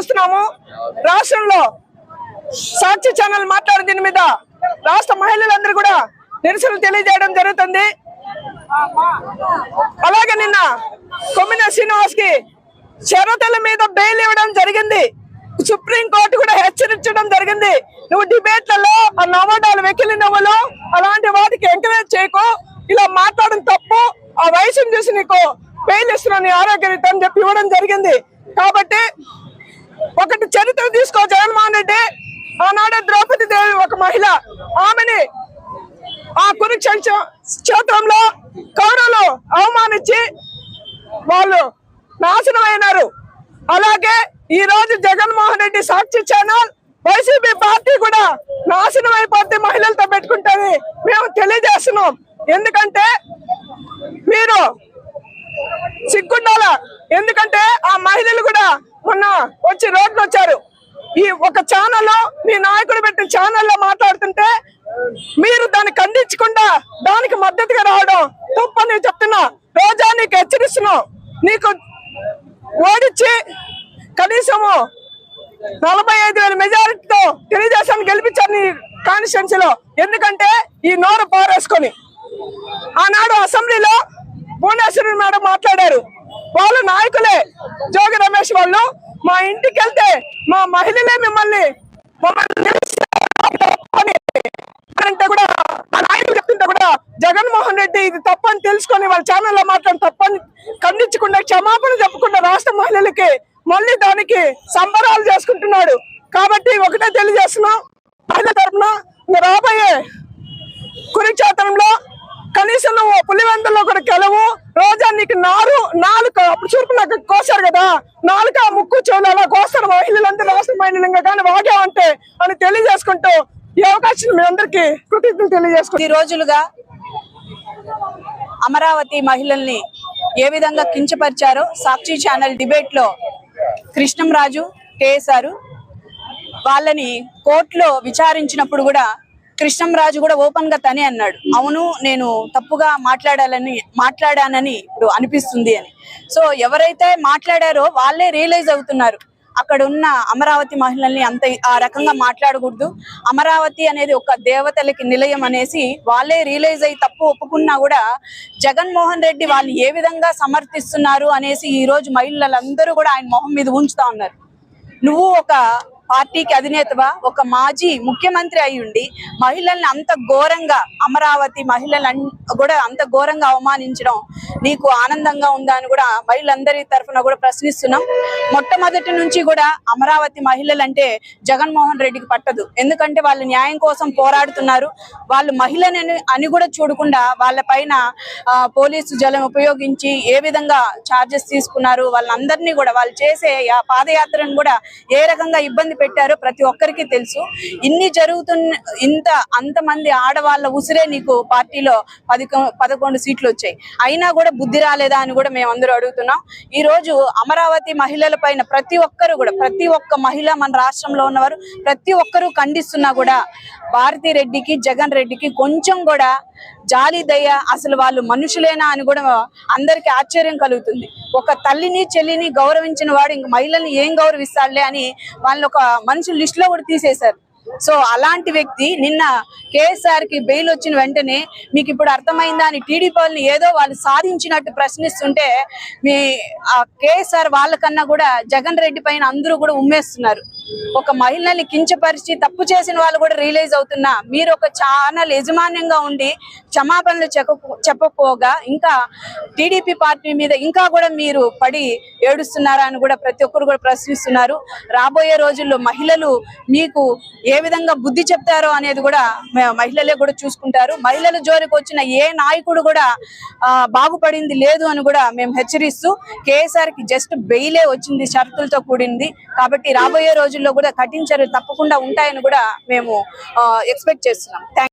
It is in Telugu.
చూస్తున్నాము. రాష్ట్రంలో సాక్షి ఛానల్ మాట్లాడిన దీని మీద రాష్ట్ర మహిళలందరూ కూడా నిరసన తెలియజేయడం జరుగుతుంది. అలాగే నిన్న కొమ్మిన శ్రీనివాస్కి షరతుల మీద బెయిల్ ఇవ్వడం జరిగింది. సుప్రీం కోర్టు కూడా హెచ్చరించడం జరిగింది. నువ్వు డిబేట్లలో ఆ నవోడాలు వెకిలి నవ్వులు అలాంటి వాటికి ఎంకరేజ్ చేయకు. ఇలా మాట్లాడడం తప్పు. ఆ వయసును చూసి నీకు బెయిల్ ఇస్తున్నాను నీ ఆరోగ్య అని చెప్పి ఇవ్వడం జరిగింది. కాబట్టి ఒకటి చరిత్ర తీసుకో జగన్మోహన్ రెడ్డి. ఆనాడే ద్రౌపది దేవి ఒక మహిళ. ఆమెని ఆ కురుక్షేత్ర క్షేత్రంలో కౌరవులు అవమానించి వాళ్ళు నాశనం అయినారు. అలాగే ఈ రోజు Jaganmohan Reddy Sakshi channel YCP party కూడా నాశనం అయిపోతే మహిళలతో పెట్టుకుంటుంది. మేము తెలియజేస్తున్నాం. ఎందుకంటే మీరు సిగ్గుండాల? ఎందుకంటే ఆ మహిళలు కూడా మొన్న వచ్చి రోడ్లు వచ్చారు. ఈ ఒక ఛానల్లో మీ నాయకుడు పెట్టిన ఛానల్లో మాట్లాడుతుంటే మీరు దాన్ని ఖండించకుండా దానికి మద్దతుగా రావడం తప్పని చెప్తున్నా. రోజా నీకు హెచ్చరిస్తున్నావు నీకు ఓడించి కనీసము నలభై ఐదు వేల మెజారిటీతో తెలుగుదేశాన్ని గెలిపించారు నీ కాన్స్టిట్యున్సీలో. ఎందుకంటే ఈ నోరు పారేసుకొని. ఆనాడు అసెంబ్లీలో భువనేశ్వరి మేడం మాట్లాడారు. వాళ్ళు నాయకులే. జోగి రమేష్ వాళ్ళు మా ఇంటికి వెళ్తే మా మహిళలే మిమ్మల్ని మమ్మల్ని అంటే కూడా మా నాయకులు చెప్తుంటే కూడా జగన్మోహన్ రెడ్డి ఇది తప్పని తెలుసుకొని వాళ్ళ ఛానల్లో మాట్లాడి తప్పని ఖండించకుండా క్షమాపణ చెప్పకుండా రాష్ట్ర మహిళలకి మళ్ళీ దానికి సంబరాలు చేసుకుంటున్నాడు. కాబట్టి ఒకటే తెలియజేస్తున్నాం. మహిళ తరఫున రాబోయే కురుక్షేత్రంలో కనీసం నువ్వు పులివెందుల్లో కూడా గెలవు. నీకు నారు నాలుక అప్పుడు చూపు నాకు కోసారు కదా. నాలుక ముక్కు చెవులు అలా కోస్తారు మహిళలందరూ రాష్ట్ర కానీ వాగామంటే అని తెలియజేసుకుంటూ ఈ అవకాశం మీ అందరికీ కృతజ్ఞతలు తెలియజేసుకుంటూ ఈ రోజులుగా అమరావతి మహిళల్ని ఏ విధంగా కించపరిచారో సాక్షి ఛానల్ డిబేట్లో కృష్ణంరాజు కేఎస్ఆర్ వాళ్ళని కోర్టులో విచారించినప్పుడు కూడా కృష్ణంరాజు కూడా ఓపెన్గా తనే అన్నాడు. అవును నేను తప్పుగా మాట్లాడాలని మాట్లాడానని ఇప్పుడు అనిపిస్తుంది అని. సో ఎవరైతే మాట్లాడారో వాళ్ళే రియలైజ్ అవుతున్నారు. అక్కడ ఉన్న అమరావతి మహిళల్ని అంత ఆ రకంగా మాట్లాడకూడదు. అమరావతి అనేది ఒక దేవతలకి నిలయం అనేసి వాళ్ళే రియలైజ్ అయ్యి తప్పు ఒప్పుకున్నా కూడా జగన్మోహన్ రెడ్డి వాళ్ళు ఏ విధంగా సమర్థిస్తున్నారు అనేసి ఈ రోజు మహిళలందరూ కూడా ఆయన మొహం మీద ఉంచుతా ఉన్నారు. నువ్వు ఒక పార్టీకి అధినేతవా ఒక మాజీ ముఖ్యమంత్రి అయి మహిళల్ని అంత ఘోరంగా అమరావతి మహిళలు కూడా అంత ఘోరంగా అవమానించడం నీకు ఆనందంగా ఉందా అని కూడా మహిళలందరి తరఫున కూడా ప్రశ్నిస్తున్నాం. మొట్టమొదటి నుంచి కూడా అమరావతి మహిళలు అంటే జగన్మోహన్ రెడ్డికి పట్టదు. ఎందుకంటే వాళ్ళు న్యాయం కోసం పోరాడుతున్నారు. వాళ్ళు మహిళని అని కూడా చూడకుండా వాళ్ళ పైన ఆ, పోలీసు జలం ఉపయోగించి ఏ విధంగా చార్జెస్ తీసుకున్నారు. వాళ్ళందరినీ కూడా వాళ్ళు చేసే పాదయాత్రను కూడా ఏ రకంగా ఇబ్బంది పెట్టారో ప్రతి ఒక్కరికి తెలుసు. ఇన్ని జరుగుతున్న ఇంత అంతమంది ఆడవాళ్ళ ఉసిరే నీకు పార్టీలో పది పదకొండు సీట్లు వచ్చాయి. అయినా కూడా బుద్ధి రాలేదా అని కూడా మేము అందరూ అడుగుతున్నాం. ఈ రోజు అమరావతి మహిళల పైన ప్రతి ఒక్కరు కూడా ప్రతి ఒక్క మహిళ మన రాష్ట్రంలో ఉన్నవారు ప్రతి ఒక్కరూ ఖండిస్తున్నా కూడా భారతీ రెడ్డికి జగన్ రెడ్డికి కొంచెం కూడా జాలి దయ అసలు వాళ్ళు మనుషులేనా అని కూడా అందరికి ఆశ్చర్యం కలుగుతుంది. ఒక తల్లిని చెల్లిని గౌరవించిన వాడు ఇంక మహిళల్ని ఏం గౌరవిస్తాడులే అని వాళ్ళని ఒక మనుషుల లిస్ట్లో కూడా తీసేశారు. సో అలాంటి వ్యక్తి నిన్న కేఎస్ఆర్కి బెయిల్ వచ్చిన వెంటనే మీకు ఇప్పుడు అర్థమైందా అని టీడీపీ వాళ్ళని ఏదో వాళ్ళు సాధించినట్టు ప్రశ్నిస్తుంటే మీ ఆ కేఎస్ఆర్ వాళ్ళకన్నా కూడా జగన్ రెడ్డి పైన అందరూ కూడా ఉమ్మేస్తున్నారు. ఒక మహిళని కించపరిచి తప్పు చేసిన వాళ్ళు కూడా రియలైజ్ అవుతున్నా. మీరు ఒక ఛానల్ యజమాన్యంగా ఉండి క్షమాపణలు చెప్పకపోగా ఇంకా టీడీపీ పార్టీ మీద ఇంకా కూడా మీరు పడి ఏడుస్తున్నారా అని కూడా ప్రతి ఒక్కరు కూడా ప్రశ్నిస్తున్నారు. రాబోయే రోజుల్లో మహిళలు మీకు ఏ విధంగా బుద్ధి చెప్తారో అనేది కూడా మహిళలే కూడా చూసుకుంటారు. మహిళల జోలికి వచ్చిన ఏ నాయకుడు కూడా బాగుపడింది లేదు అని కూడా మేము హెచ్చరిస్తూ కేఎస్ఆర్కి జస్ట్ బెయిలే వచ్చింది షరతులతో కూడింది. కాబట్టి రాబోయే రోజుల్లో కూడా కఠిన చర్యలు తప్పకుండా ఉంటాయని కూడా మేము ఎక్స్పెక్ట్ చేస్తున్నాం. థ్యాంక్